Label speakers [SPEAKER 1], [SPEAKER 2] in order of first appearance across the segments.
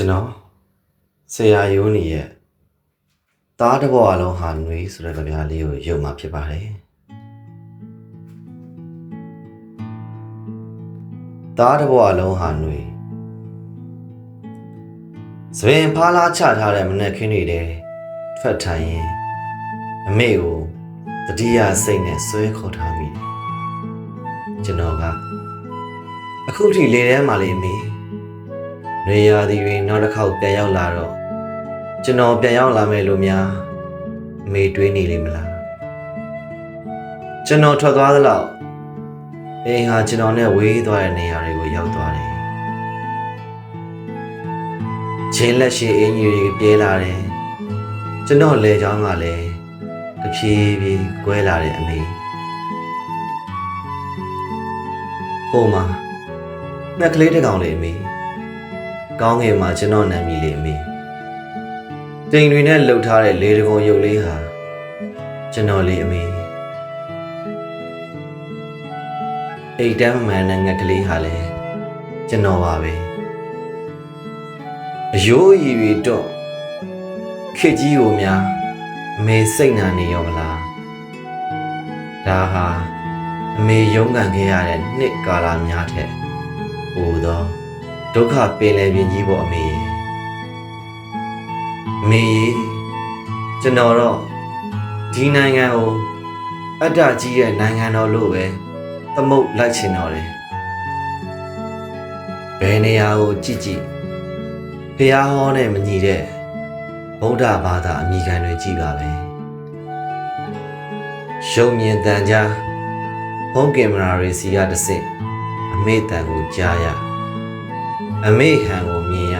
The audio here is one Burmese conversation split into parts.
[SPEAKER 1] ကျွန်တော်ဆရာယိုးနေရဲ့သားတစ်ဘဝလုံးဟာနှွေးဆိုတဲ့ကြပြားလေးကိုရုပ်มาဖြစ်ပါတယ်သားတစ်ဘဝလုံးဟာနှွေးစပင်ဖားလားချထားတဲ့မနက်ခင်းတွေတဲ့ထွက်ထိုင်ရင်အမေကိုတတိယစိတ်နဲ့ဆွဲခေါ်ထားမိတယ်ကျွန်တော်ကအခုထိလေထဲမှာလေးအမေ နေရာဒီတွေနောက်တစ်ခေါက်ပြန်ရောက်လာတော့ကျွန်တော်ပြန်ရောက်လာမယ်လို့များအမေတွေးနေလိမ့်မလားကျွန်တော်ထွက်သွားသလောက်အိမ်ဟာကျွန်တော်နဲ့ဝေးသွားတဲ့နေရာတွေကိုရောက်သွားတယ်ချင်းလက်ရှိအင်ကြီးတွေပြဲလာတယ်ကျွန်တော်လေချောင်းကလည်းတဖြည်းဖြည်းကွဲလာတဲ့အမေဟိုမှာငှက်ကလေးတစ်ကောင်လေးအမေ ကောင်းငယ်မှာကျွန်တော်နာမည်လေးအမေတိမ်တွေနဲ့လှုပ်ထားတဲ့လေတကုံရုပ်လေးဟာကျွန်တော်လေးအမေအိတ်တမ်းမှန်တဲ့ငှက်ကလေးဟာလည်းကျွန်တော်ပါပဲအယိုးအီတွေတော့ခစ်ကြီးကိုများအမေစိတ်နာနေရောမလားဒါဟာအမေရုန်းကန်ခဲ့ရတဲ့နှစ်ကာလများထက်ပိုသော ဒုက္ခပင်လယ်ပြင်ကြီးပေါ်အမေရေအမေရေကျွန်တော်တော့ဒီနိုင်ငံကိုအတ္တကြီးရဲ့နိုင်ငံတော်လို့ပဲသမုတ်လိုက်ချင်တော်တယ်ဘယ်နေရာကိုကြည့်ကြည့်ဖះဟောနဲ့မညီတဲ့ဗုဒ္ဓဘာသာအမိခံတွေကြည့်ပါပဲရှုံမြင်တန်ကြားဖုန်းကင်မရာတွေစီကတစ်စစ်အမေတန်ကိုကြားရ အမေဟန်ကိုမြင်ရ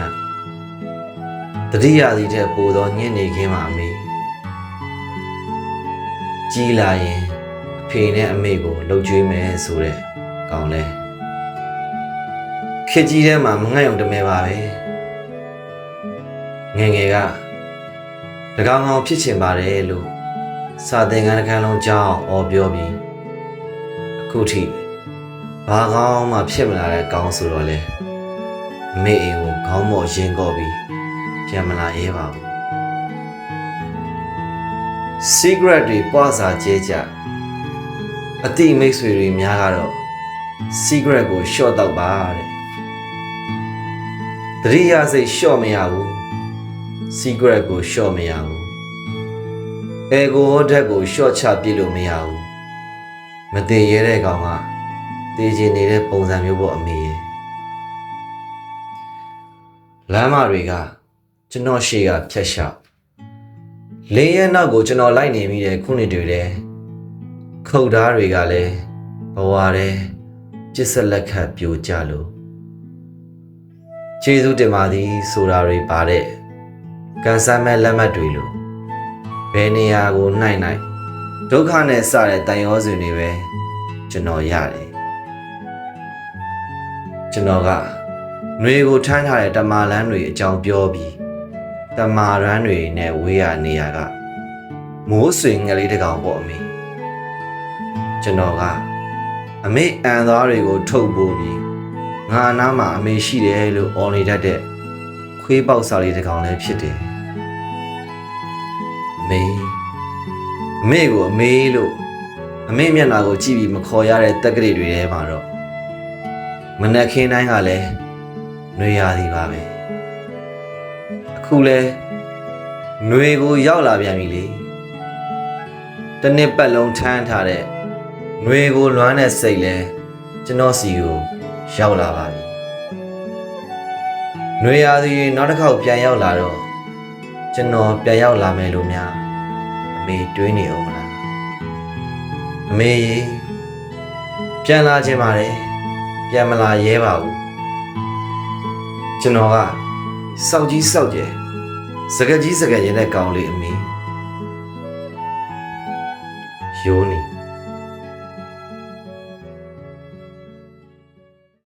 [SPEAKER 1] တတိယစီတဲ့ပိုသောညင်နေခင်းမှာအမေကြီးလာရင်အဖေနဲ့အမေကိုလှုပ်ကြွေးမယ်ဆိုတဲ့ကောင်းလဲခစ်ကြီးထဲမှာမငတ်ရုံတမဲပါပဲငယ်ငယ်ကတကောင်ကောင်ဖြစ်ချင်ပါတယ်လို့စာသင်ခန်းတစ်ခန်းလုံးကြောင်းအော်ပြောပြီးအခုထိဘာကောင်းမှဖြစ်မလာတဲ့ကောင်းဆိုတော့လဲအ မေအိမ်ကိုခေါင်းမော့ရင်ကော့ပြီးပြန်မလာရဲပါဘူး secret တွေပွားစာကျဲကြအတိမိတ်ဆွေတွေများကတော့ secret ကို short တော့ပါတဲ့တတိယစိတ် short မရဘူး secret ကို short မရဘူးအဲကိုဟောဓာတ်ကို short ချပြစ်လို့မရဘူးမတည်ရဲတဲ့ကောင်ကတည်ကျင်နေတဲ့ပုံစံမျိုးပေါ့အမေရဲ့ လမ်းမတွေကကျွန်တော်ရှေ့ကဖြတ်လျှောက်လင်းရဲ့နောက်ကိုကျွန်တော်လိုက်နေမိတဲ့ခုနှစ်တွေတဲ့ခုတ်ဓားတွေကလည်းဘဝတဲ့ပြစ်ဆက်လက်ခတ်ပြိုကျလို့ကျေးဇူးတင်ပါသည်ဆိုတာတွေပါတဲ့ကန်ဆမ်းမဲ့လက်မှတ်တွေလို့ဘယ်နေရာကိုနှိုက်နှိုက်ဒုက္ခနဲ့စတဲ့တန်ရောစဉ်တွေပဲကျွန်တော်ရတယ်ကျွန်တော်က ຫນွေကိုထမ်းထားတဲ့တမာလန်းတွေအကြောင်းပြောပြီးတမာရန်တွေနဲ့ဝေးရနေရကမိုးဆွေငယ်လေးတစ်ကောင်ပေါ့အမေကျွန်တော်ကအမေအန်သားတွေကိုထုတ်ပိုးပြီးငါအနားမှာအမေရှိတယ်လို့អော်နေတတ်တဲ့ခွေးပေါက်စာလေးတစ်ကောင်လည်းဖြစ်တယ်အမေအမေကိုအမေလို့အမေမျက်နှာကိုကြည့်ပြီးမခေါ်ရတဲ့တက်ကလေးတွေထဲမှာတော့မနက်ခင်းတိုင်းကလည်း နှွေရသည်ပါပဲအခုလဲနှွေကိုရောက်လာပြန်ပြီလေတနှစ်ပတ်လုံးထမ်းထားတဲ့နှွေကိုလွမ်းတဲ့စိတ်လဲကျွန်တော်စီကိုရောက်လာပါပြီနှွေရသည်နောက်တစ်ခေါက်ပြန်ရောက်လာတော့ကျွန်တော်ပြန်ရောက်လာမယ်လို့များအမေတွေးနေအောင်မလားအမေရေပြန်လာခြင်းပါတယ်ပြန်မလာရဲပါဘူး ကျွန်တော်ကစောက်ကြီးစောက်ကျယ်စကကြီးစကရင်တဲ့ကောင်းလေးအမေယိုးနေ